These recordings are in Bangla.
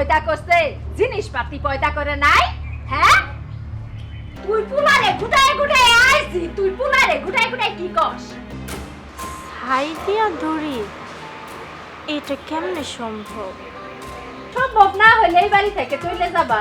পয়দা করছে জিনিসপাতি পয়দা করে নাই? হ্যাঁ? তুই পুলারে গুটায় গুটায় আইছি তুই পুলারে গুটায় গুটায় কি কস? হাই দিয়া দড়ি এটা কেমনে সম্ভব? সম্ভব না হলে এই বাড়ি থেকে চলে যাবা।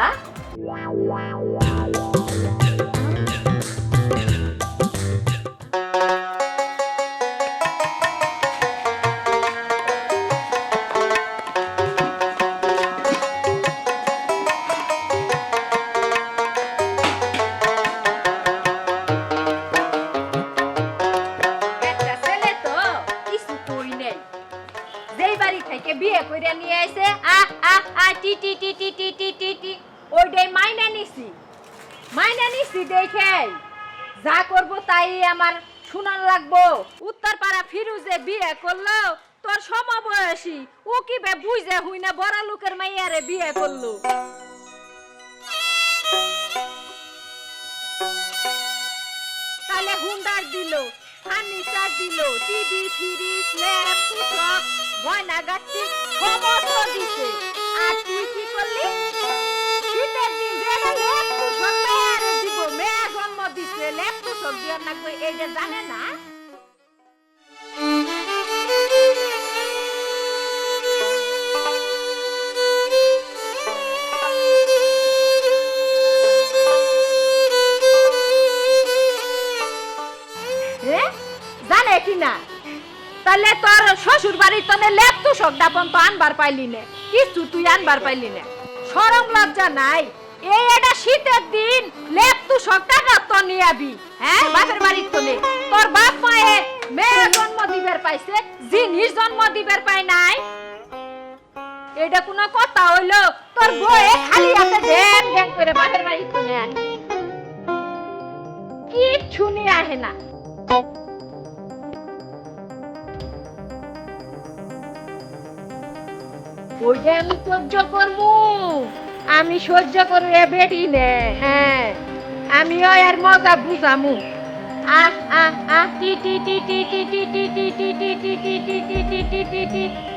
ও কি বে বুঝে হুই না, বড় লোকের মাইয়ারে বিয়ে করল। তাহলে হুন্ডার দিল, ফার্নিচার দিল, টিভি, ফ্রিজ, ল্যাপ সমস্ত দিছে। আর তুই কি করলি? শীতের দিন ল্যাপ জন্ম দিছে, ল্যাপ দিয়ে লাগবে এইটা জানে না? কি না তাহলে তোর শ্বশুর বাড়ির তনে লেপ তো সগদাপন তো আনবার পাইলি নে কিছু তুই আনবার পাইলি না। সরম লজ্জা নাই, এই এটা শীতের দিন লেপ তু সগটা তো নিয়ে হ্যাঁ বাপের বাড়ির তনে। তোর বাপ মায়ে মেয়ে জন্ম দিবের পাইছে, জিনিস জন্ম দিবের পাই নাই। এটা কোনো কথা হইল, তোর বয়ে খালি হাতে ঢ্যাং ঢ্যাং করে বাপের বাড়ির তনে আনি। কিচ্ছু নিয়ে আহে না। ওইটা আমি সহ্য করব আমি সহ্য করে বেটি নে হ্যাঁ আমিও এর মজা বুঝামু আহ আহ আহ টি টি টি টি টি টি টি টি টি টি টি টি টি টি টি টি টি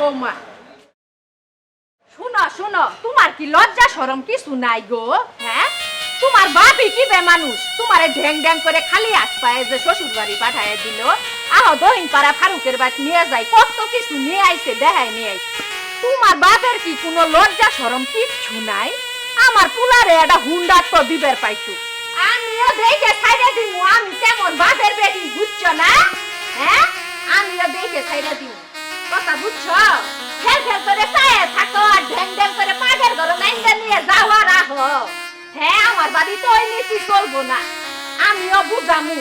বৌমা। শুনো শুনো, তোমার কি লজ্জা শরম কিছু নাই গো হ্যাঁ? তোমার বাপই কি বে তোমারে ঢ্যাং ঢ্যাং করে খালি হাত পায়ে যে শ্বশুর বাড়ি পাঠায় দিল। আহ দহিন পাড়া ফারুকের বাড়ি নিয়ে যায়, কত কিছু নিয়ে আইছে দেখাই নিয়ে আইছে। তোমার বাপের কি কোনো লজ্জা শরম কিচ্ছু নাই? আমার পুলারে একটা হুন্ডার তো দিবের পাইছো। আমিও দেখে ছাইড়ে দিমু, আমি তেমন বাপের বেটি বুঝছ না? হ্যাঁ? আমিও দেখে ছাইড়ে দিমু। কথা বুঝছ? খেল ফেল করে চায়ে থাকো আর ঢ্যাং ঢ্যাং করে পাগের ঘরে নাইন্দা নিয়ে যাওয়া রাখো হ্যাঁ আমার বাড়ি তো ওই নীতি চলবো না। আমিও বুঝামু।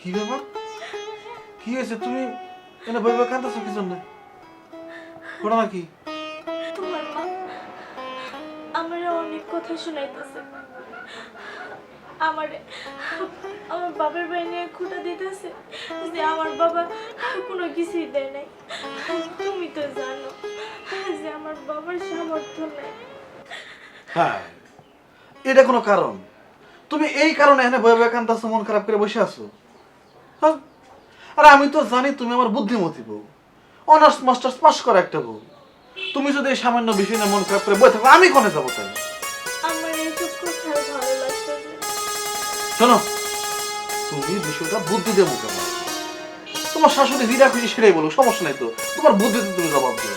কি ব্যাপার? কি হয়েছে? তুমি এনে বই বই কি জন্য? ঘটনা কি? তোমার মা আমার অনেক কথা শোনাইতেছে। আমার আমার বাবার বাড়ি নিয়ে খুঁটা দিতেছে যে আমার বাবা কোনো কিছুই দেয় নাই। তুমি তো জানো যে আমার বাবার সামর্থ্য নাই। হ্যাঁ এটা কোনো কারণ। তুমি এই কারণে এনে বই কাঁদতেছো মন খারাপ করে বসে আছো? আরে আমি তো জানি তুমি আমার বুদ্ধিমতী বউ। অনার্স মাস্টার্স পাস করা একটা বউ। তুমি যদি এই সামান্য বিষয় নিয়ে মন খারাপ করে বই থাকো আমি কোনে যাব তাই না। শোনো তুমি বিষয়টা বুদ্ধি দিয়ে মুখে তোমার শাশুড়ি হীরা খুশি সেটাই বলো সমস্যা নাই তো। তোমার বুদ্ধিতে তুমি জবাব দিও।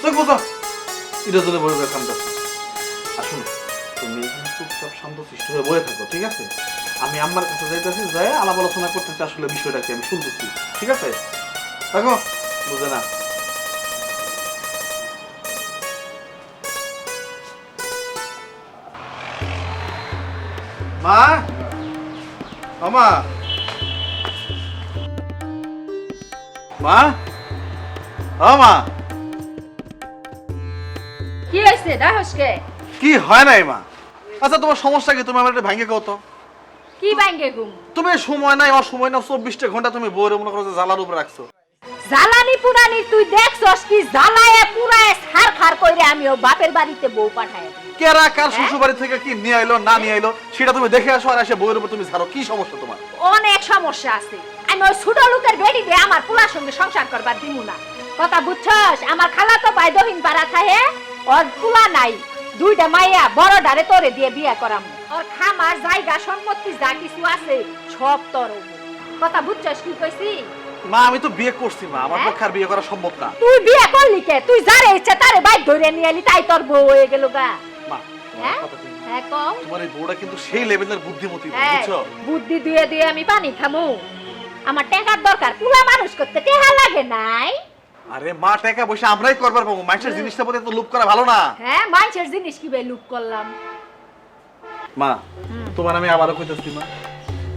তুই বোঝা এটা বই কান্দাচ্ছ আর শোনো তুমি এখানে চুপচাপ শান্ত সৃষ্ট হয়ে বয়ে থাকো ঠিক আছে? আমি আম্মার কাছে যাইতেছি যাই আলাপ আলোচনা করতেছি আসলে বিষয়টা কি আমি শুনতেছি ঠিক আছে? দেখো বুঝে না? মা? ও মা? মা ও মা? কি হয়েছে? কি? হয় নাই মা? আচ্ছা তোমার সমস্যা কি? তুমি আমার একটা ভাঙ্গে কত কি বাইঙ্গে ঘুম? তুমি সময় নাই অসময় না চব্বিশটা ঘণ্টা তুমি বউরে মনে করো যে জ্বালার উপরে রাখছো। জ্বালানি পুরানি তুই দেখছস কি? জ্বালায় পুরায় সার খার কইরে আমি ও বাপের বাড়িতে বউ পাঠায় কেরা কার শ্বশুর বাড়ি থেকে কি নিয়ে আইলো না নিয়ে আইলো সেটা তুমি দেখে আসো আর এসে বউয়ের উপর তুমি ছাড়ো কি সমস্যা তোমার? অনেক সমস্যা আছে। আমি ওই ছোট লোকের বেড়ি দিয়ে আমার পোলার সঙ্গে সংসার করবার দিমু না। কথা বুঝছস? আমার খালা তো ভাই দহিন পাড়া থাহে ওর পোলা নাই। দুইটা মাইয়া বড় ডারে তোরে দিয়ে বিয়ে করাম। ওর খামার জায়গা সম্পত্তি যা কিছু আছে সব তোর। কথা বুঝছস কি কইছি? মা আমি তো বিয়ে করছি মা। আমার হ্যাঁ? পক্ষে আর বিয়ে করা সম্ভব না। তুই বিয়ে করলি কে? তুই যারে ইচ্ছে তারে বাইক ধরে নিয়ে এলি তাই তোর বউ হয়ে গেল গা। মা হ্যাঁ? হ্যাঁ তোমার এই বউটা কিন্তু সেই লেভেলের বুদ্ধিমতী বুঝছ? বুদ্ধি দিয়ে দিয়ে আমি পানি খামু। আমার টাকার দরকার পুরা মানুষ করতে টাকা লাগে নাই। আরে মা টাকা পয়সা আমরাই করবার পাবো। মানুষের জিনিসটা প্রতি তো লুপ করা ভালো না। হ্যাঁ মানুষের জিনিস কি বে লুক করলাম? মা, তোমার আমি আবারও কইতেছি, মা।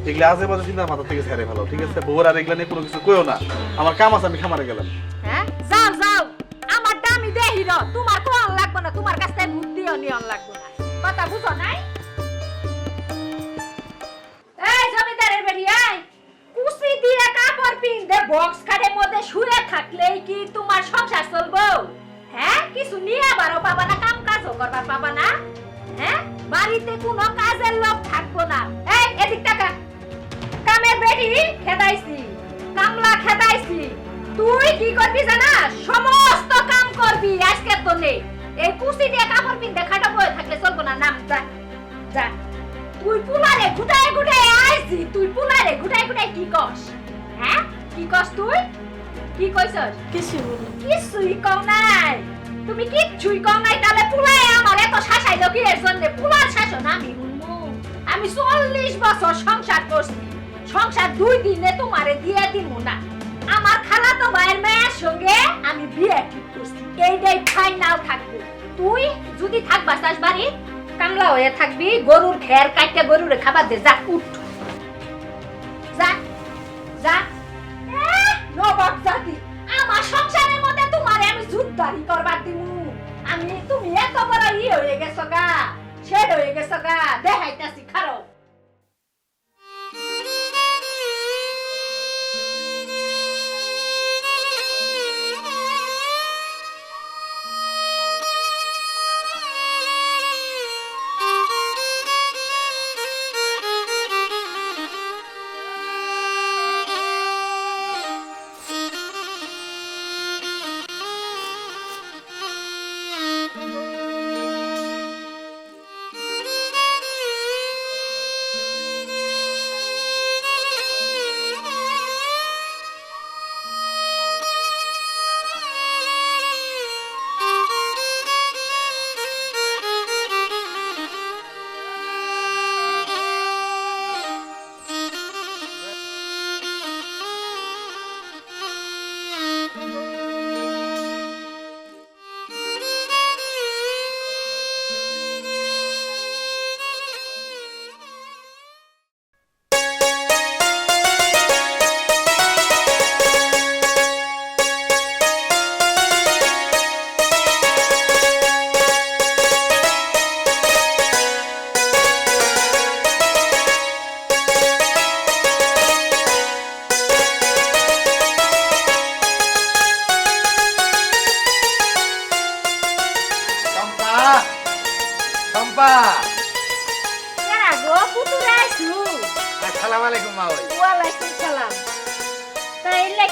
এগুলা আজে বাজে চিন্তার মাথা থেকে ছেড়ে ফেলো, ঠিক আছে? বউর আর এগুলা নিয়ে কোনো কিছু কইও না। আমার কাম আছে, আমি খামারে গেলাম। হ্যাঁ? যাও যাও। আমার দামি দেহি র। তোমার কোন লাগবে না। তোমার কাছ থেকে বুদ্ধিও নিয়ন লাগবে না। কথা বুঝো নাই? এই জমিদারের বাড়ি আয় কুসি দিয়ে কাপড় পিনতে বক্স খাটের মধ্যে শুয়ে থাকলেই কি তোমার সংসার চলবো? হ্যাঁ? কিছু নিয়ে আবারও পাবা না? কাম কাজও করবার পাবা না? হ্যাঁ? বাড়িতে কোনো কাজের লোক থাকব না। এই এদিক টাকা কামের বেটি খেদাইছি কামলা খেদাইছি। তুই কি করবি জানা? সমস্ত কাম করবি আজকে তো নেই এই কুসি দিয়ে কাপড় পিনতে খাটা বয়ে থাকলে চলবো না। নাম যা যা। তুই পুলারে গুটায় গুটায় আইছি তুই পুলারে গুটায় গুটায় কি কস? হ্যাঁ? কি কস তুই? কি কইছস? কিছু কিছুই কও নাই। তুমি কিচ্ছুই কও নাই, তাহলে পুলাই আমার এত শাসাইলো কি এর জন্য পুলার শাসন আমি শুনব আমি চল্লিশ বছর সংসার করছি, সংসার দুই দিনে তোমারে দিয়ে দিমু না। আমার খালাতো ভাইয়ের মেয়ের সঙ্গে আমি বিয়ে ঠিক করছি, এইটাই ফাইনাল থাকব। তুই যদি থাকবা চাস বাড়ি, কামলা হয়ে থাকবি, গরুর খের কাটতে গরুরে খাবার দে, যা, উঠ। যা যা। নবাব জাতি, আমার সংসারের মধ্যে তোমারে আমি যুদ্ধারি করবার দিমু আমি তুমি এত বড় ই হয়ে গেছো গা ছেড় হয়ে গেছো গা দেখাইতাছি খারো।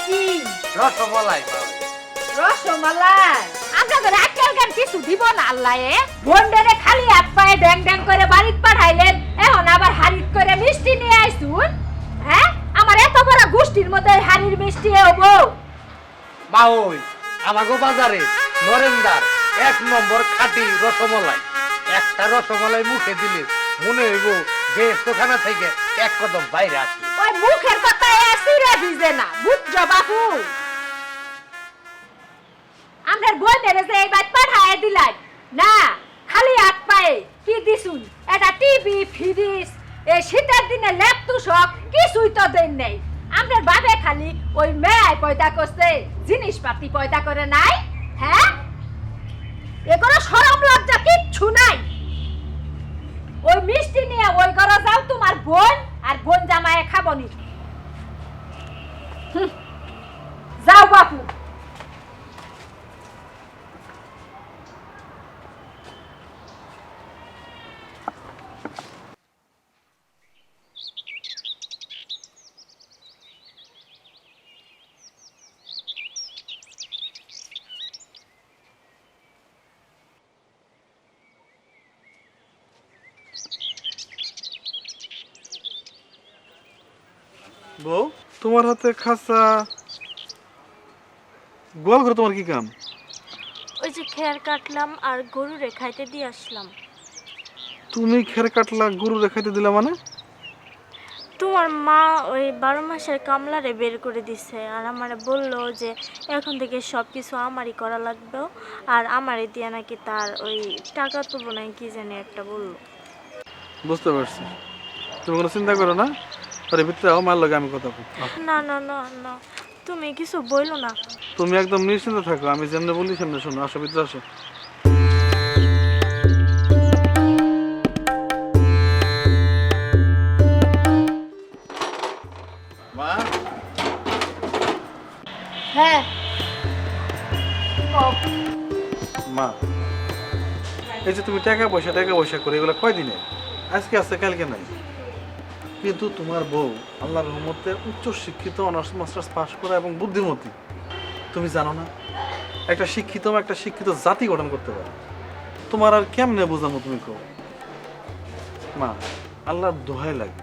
কি? রসমলাই। রসমালাই? আপনাদের আজকাল গান কিছু দিব না আল্লাহ এ? খালি হাত পায়ে ড্যাং ড্যাং করে বাড়িত পাঠাইলেন এখন আবার হারিত করে মিষ্টি নিয়ে আইসুন হ্যাঁ? আমার এত বড় গোষ্ঠীর মধ্যে হাড়ির মিষ্টি হব। ওই আমাগো বাজারে নরেন্দার এক নম্বর খাঁটি রসমলাই। একটা রসমলাই মুখে দিলে মনে হইব যে তোখানা থেকে এক কদম বাইরে আছি। ওই মুখের কথা ভিজে না বুঝছ বাপু আমরা বই মেরে যে এইবার পাঠায় দিলাই। না, খালি হাত পায়ে, কি দিছুন? এটা টিভি ফ্রিজ এই শীতের দিনে ল্যাপটপ সব কিছুই তো দেন নেই। আমরা বাবে খালি ওই মেয়ে পয়দা করছে, জিনিসপাতি পয়দা করে নাই হ্যাঁ? এগুলো সরম লজ্জা কিচ্ছু নাই। ওই মিষ্টি নিয়ে ওই ঘরে যাও তোমার বোন, আর বোন জামায়ে খাবনি হুঁ, যাও বাপু বউ তোমার হাতে খাসা গোয়াল ঘরে তোমার কি কাম? ওই যে খেয়ার কাটলাম আর গরুরে খাইতে দিয়ে আসলাম। তুমি খের কাটলা গরু রেখাইতে দিলা মানে? তোমার মা ওই বারো মাসের কামলারে বের করে দিছে আর আমারে বলল যে এখন থেকে সব কিছু আমারই করা লাগবে আর আমারে দিয়ে নাকি তার ওই টাকা তুলবো না কি জানি একটা বলল। বুঝতে পারছি। তুমি কোনো চিন্তা করো না। আরে ভিতরে আও মার লগে আমি কথা বলব। না না না না। তুমি কিছু বইলো না? তুমি একদম নিশ্চিন্ত থাকো আমি যেমনে বলি সেমনি শোনো আসো ভিতরে আসো। মা? হ্যাঁ। মা এই যে তুমি টাকা পয়সা টাকা পয়সা করে এগুলো কয় দিনে আজকে আছে কালকে নাই? কিন্তু তোমার বউ আল্লাহর রহমতে উচ্চ শিক্ষিত, অনার্স, মাস্টার্স পাশ করা এবং বুদ্ধিমতী। তুমি জানো না, একটা শিক্ষিত একটা শিক্ষিত জাতি গঠন করতে পারে। তোমার আর কেমনে বোঝামো তুমি কো মা, আল্লাহর দোহাই লাগে।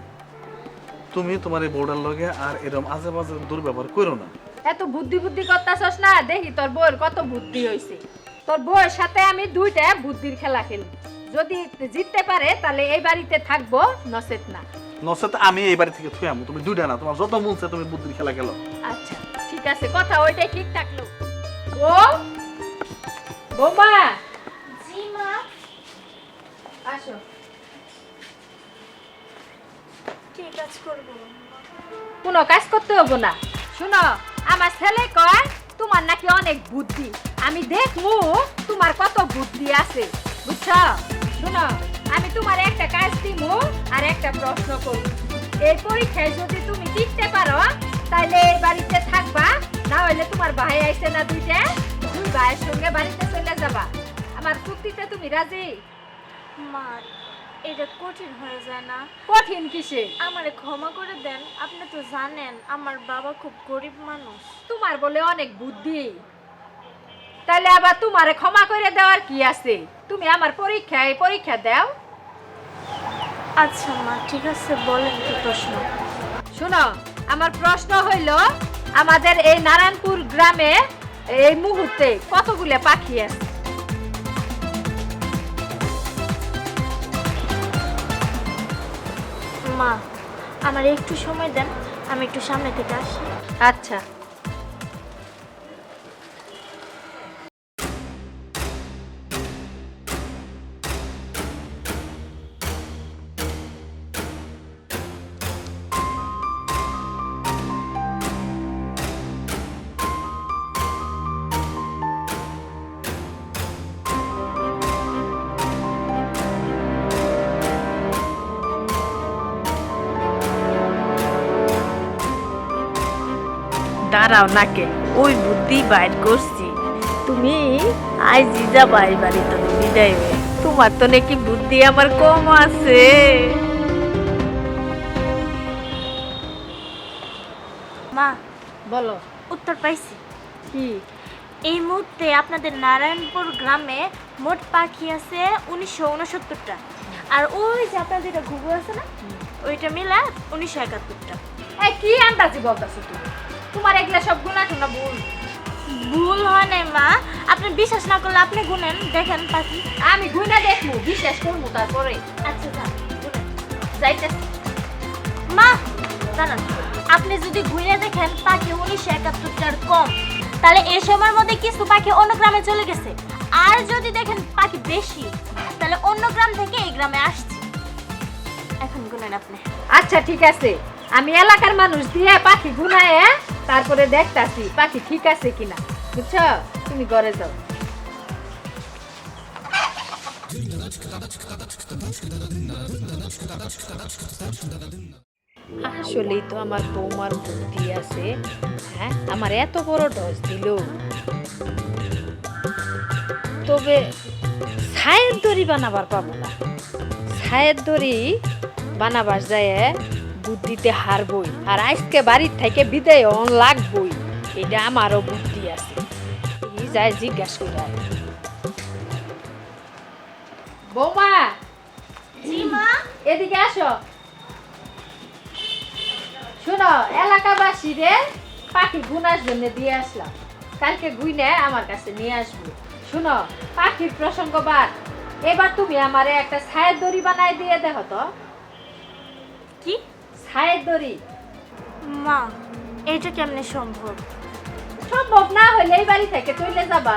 তুমি তোমার এই বউটার লগে আর এরকম আজে বাজে দুর্ব্যবহার করো না। এত বুদ্ধি বুদ্ধি করতাছস না? দেখি তোর বউয়ের কত বুদ্ধি হইছে। তোর বউয়ের সাথে আমি দুইটা বুদ্ধির খেলা খেলি। যদি জিততে পারে, তাহলে এই বাড়িতে থাকব নসেত না। নচেত আমি এই বাড়ি থেকে থুই আমু তুমি দুইটা না তোমার যত মন চায় তুমি বুদ্ধির খেলা খেলো। আচ্ছা ঠিক আছে কথা ওইটাই ঠিক থাকল। ও? বৌমা? জি মা। আসো। কি কাজ করব? কোনো কাজ করতে হব না। শুনো আমার ছেলে কয় তোমার নাকি অনেক বুদ্ধি। আমি দেখমু তোমার কত বুদ্ধি আছে। বুঝছ? শুনো। আমি তোমার একটা কাজ দিব আর একটা প্রশ্ন করব এই পরীক্ষায় যদি তুমি টিকতে পারো তাহলে এই বাড়িতে থাকবা না হলে তোমার ভাই আইছে না দুইটা দুই ভাইয়ের সঙ্গে বাড়িতে চলে যাবা। আমার চুক্তিতে তুমি রাজি? মা এটা কঠিন হয়ে যায় না। কঠিন কিসে? আমারে ক্ষমা করে দেন আপনি তো জানেন আমার বাবা খুব গরিব মানুষ। তোমার বলে অনেক বুদ্ধি। তাহলে আবার তোমারে ক্ষমা করে দেওয়ার কি আছে? তুমি আমার পরীক্ষায় পরীক্ষা দাও। আচ্ছা মা ঠিক আছে বলেন কি প্রশ্ন। শোনো আমার প্রশ্ন হইল আমাদের এই নারায়ণপুর গ্রামে এই মুহূর্তে কতগুলো পাখি আছে? মা আমার একটু সময় দেন আমি একটু সামনে থেকে আসি। আচ্ছা। দাঁড়াও নাকে ওই বুদ্ধি বাইর করছি। তুমি আজ জিজা বাই বাড়ি তো বিদায় হয়ে। তোমার তো নাকি বুদ্ধি আমার কম আছে। মা বলো। উত্তর পাইছি। কি? এই মুহূর্তে আপনাদের নারায়ণপুর গ্রামে মোট পাখি আছে উনিশশো উনসত্তরটা। আর ওই যে আপনার যেটা ঘুঘু আছে না ওইটা মিলা উনিশশো একাত্তরটা। এই কি আন্দাজি বলতাছো তুমি? তোমার এগুলা সব গুণা শোনা ভুল। ভুল হয় নাই মা। আপনি বিশ্বাস না করলে আপনি গুনেন দেখেন পাখি। আমি গুণা দেখব বিশ্বাস করব তারপরে। আচ্ছা যান। মা দাঁড়ান। আপনি যদি ঘুরে দেখেন পাখি উনিশশো একাত্তরটার কম তাহলে এই সময়ের মধ্যে কিছু পাখি অন্য গ্রামে চলে গেছে। আর যদি দেখেন পাখি বেশি তাহলে অন্য গ্রাম থেকে এই গ্রামে আসছে। এখন গুনেন আপনি। আচ্ছা ঠিক আছে। আমি এলাকার মানুষ দিয়ে পাখি গুনায় তারপরে দেখ দেখতাছি, পাখি ঠিক আছে কিনা। বুঝছ? তুমি ঘরে যাও। আসলেই তো আমার বৌমার বুদ্ধি আছে হ্যাঁ? আমার এত বড় ডস দিল। তবে ছায়ের দড়ি বানাবার পাবো না। ছায়ের দড়ি বানাবার যায় বুদ্ধিতে হারবই। আর আজকে বাড়ির থেকে বিদায় অন লাগবই। এটা আমারও বুদ্ধি আছে। এই যায় জিজ্ঞাসা করে বৌমা! এদিকে আসো। শোনো এলাকাবাসী রে পাখি গুনার জন্য দিয়ে আসলাম। কালকে গুইনে আমার কাছে নিয়ে আসব। শোনো পাখির প্রসঙ্গ বাদ। এবার তুমি আমারে একটা ছায়ের দড়ি বানাই দিয়ে দেখো তো। কি? ছায়ের দড়ি। মা এটা কেমনে সম্ভব? সম্ভব না হলে এই বাড়ি থেকে চলে যাবা।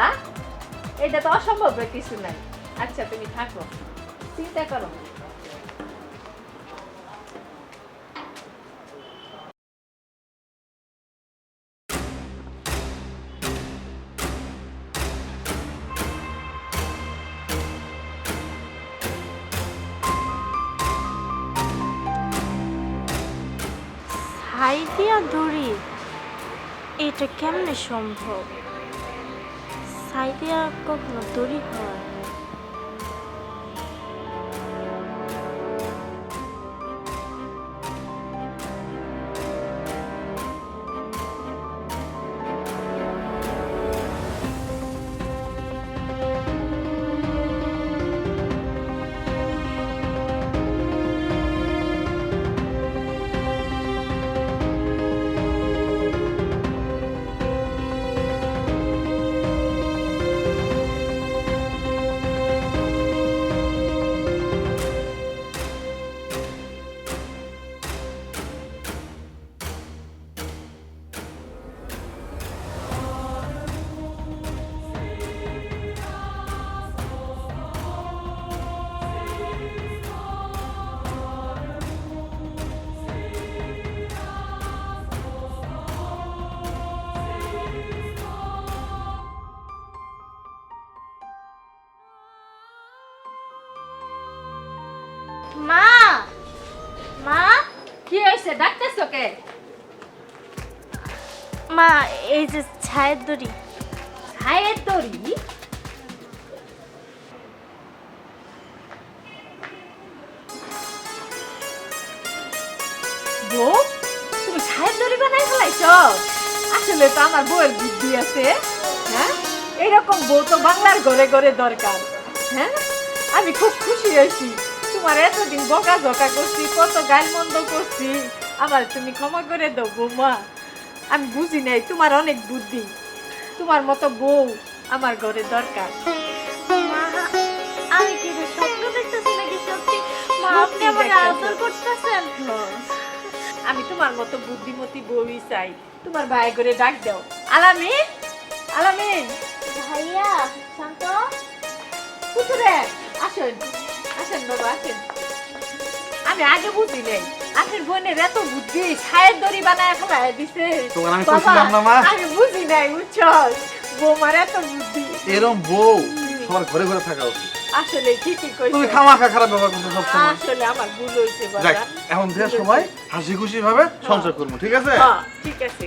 এটা তো অসম্ভব কিছু নাই। আচ্ছা তুমি থাকো। চিন্তা করো এটা কেমনে সম্ভব? সাইডিয়া কখনো দড়ি হয় ছায়ের দড়ি। ছায়ের দড়ি? বউ, তুমি ছায়ের দড়ি বানাই ফেলাইছ? আসলে তো আমার বউয়ের বুদ্ধি আছে হ্যাঁ? এরকম বউ তো বাংলার ঘরে ঘরে দরকার হ্যাঁ? আমি খুব খুশি হয়েছি। তোমার এতদিন বকা ঝকা করছি, কত গাল মন্দ করছি। আমার তুমি ক্ষমা করে দাও, বৌমা। আমি বুঝি নাই তোমার অনেক বুদ্ধি। তোমার মতো বউ আমার ঘরে দরকার। আমি কি রে স্বপ্ন দেখতেছি নাকি সত্যি? মা আপনি সত্যি আমাকে আদর করতেছেন? আমি তোমার মতো বুদ্ধিমতী বউই চাই। তোমার ভাই করে ডাক দাও। আলামিন আলামিন। ভাইয়া শান্ত। কুতুরে আসেন আসেন বাবা আসেন। আমি আগে বুঝি নাই। আপনার বোনের এত বুদ্ধি ছায়ের দড়ি বানায় ফেলায় দিছে। তোমার আমি কইছিলাম না, মা? আমি বুঝি নাই বুঝছস বৌমার এত বুদ্ধি। এরম বউ সবার ঘরে ঘরে থাকা উচিত। আসলে ঠিকই তুমি খামাখা খারাপ ব্যবহার করছ সবসময়। আসলে আমার ভুল হইছে বাবা। এখন যে সময় হাসি খুশি ভাবে সংসার করব ঠিক আছে? হ্যাঁ ঠিক আছে।